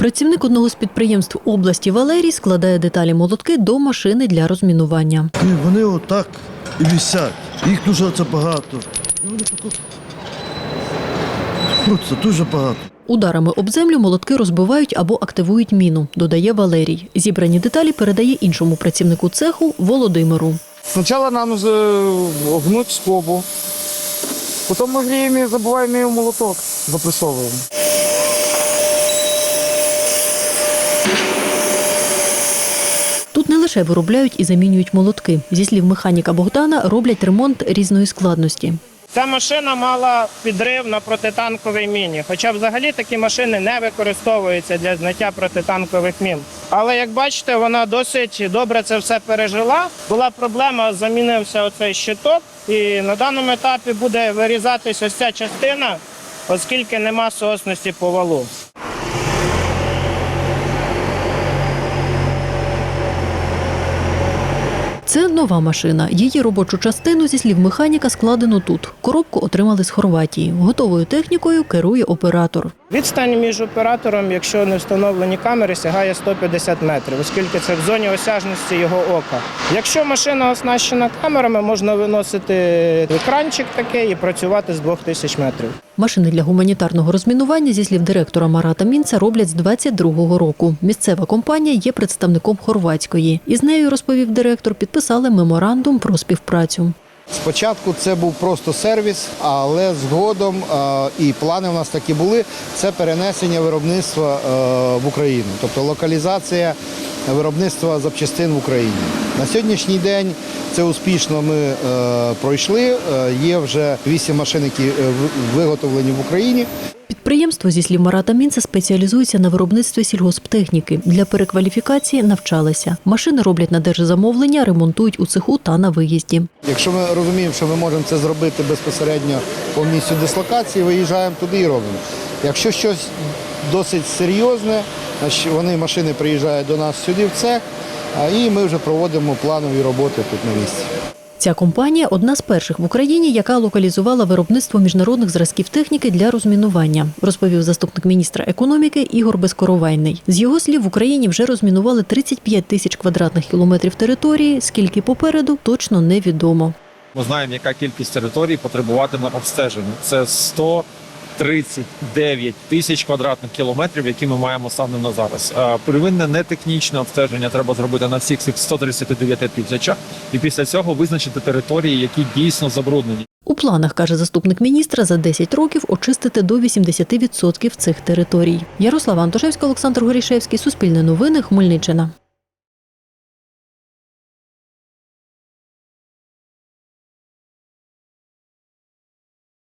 Працівник одного з підприємств області Валерій складає деталі молотки до машини для розмінування. І вони отак і висять. Їх дуже це багато. І вони тако крутяться дуже багато. Ударами об землю молотки розбивають або активують міну, додає Валерій. Зібрані деталі передає іншому працівнику цеху Володимиру. Сначала нам за- гнуть скобу, потом мы время забываем ее в молоток, запрессовываем. Тут не лише виробляють і замінюють молотки. Зі слів механіка Богдана, роблять ремонт різної складності. Ця машина мала підрив на протитанковій міні. Хоча взагалі такі машини не використовуються для зняття протитанкових мін. Але як бачите, вона досить добре це все пережила. Була проблема, замінився оцей щиток, і на даному етапі буде вирізатись ось ця частина, оскільки нема соосності по валу. Це нова машина. Її робочу частину, зі слів механіка, складено тут. Коробку отримали з Хорватії. Готовою технікою керує оператор. Відстань між оператором, якщо не встановлені камери, сягає 150 метрів, оскільки це в зоні осяжності його ока. Якщо машина оснащена камерами, можна виносити екранчик такий і працювати з 2000 метрів. Машини для гуманітарного розмінування, зі слів директора Марата Мінца, роблять з 22-го року. Місцева компанія є представником хорватської. Із нею, розповів директор, підписали меморандум про співпрацю. Спочатку це був просто сервіс, але згодом і плани в нас такі були. Це перенесення виробництва е, в Україну, тобто локалізація виробництва запчастин в Україні. На сьогоднішній день це успішно ми е, пройшли. Е, Є вже вісім машин, які е, в- виготовлені в Україні. Підприємство, зі слів Марата Мінца, спеціалізується на виробництві сільгосптехніки. Для перекваліфікації навчалися. Машини роблять на держзамовлення, ремонтують у цеху та на виїзді. Якщо ми розуміємо, що ми можемо це зробити безпосередньо по місцю дислокації, виїжджаємо туди і робимо. Якщо щось досить серйозне, вони машини приїжджають до нас сюди в цех, а і ми вже проводимо планові роботи тут на місці. Ця компанія одна з перших в Україні, яка локалізувала виробництво міжнародних зразків техніки для розмінування, розповів заступник міністра економіки Ігор Безкоровайний. З його слів, в Україні вже розмінували 35 тисяч квадратних кілометрів території. Скільки попереду точно невідомо. Ми знаємо, яка кількість територій потребуватиме обстеження. Це 139 тисяч квадратних кілометрів, які ми маємо станом на зараз. Первинне не технічне обстеження треба зробити на всіх цих 139 тисячах, і після цього визначити території, які дійсно забруднені. У планах каже заступник міністра за 10 років очистити до 80% цих територій. Ярослава Антошевська, Олександр Горішевський, Суспільне новини, Хмельниччина.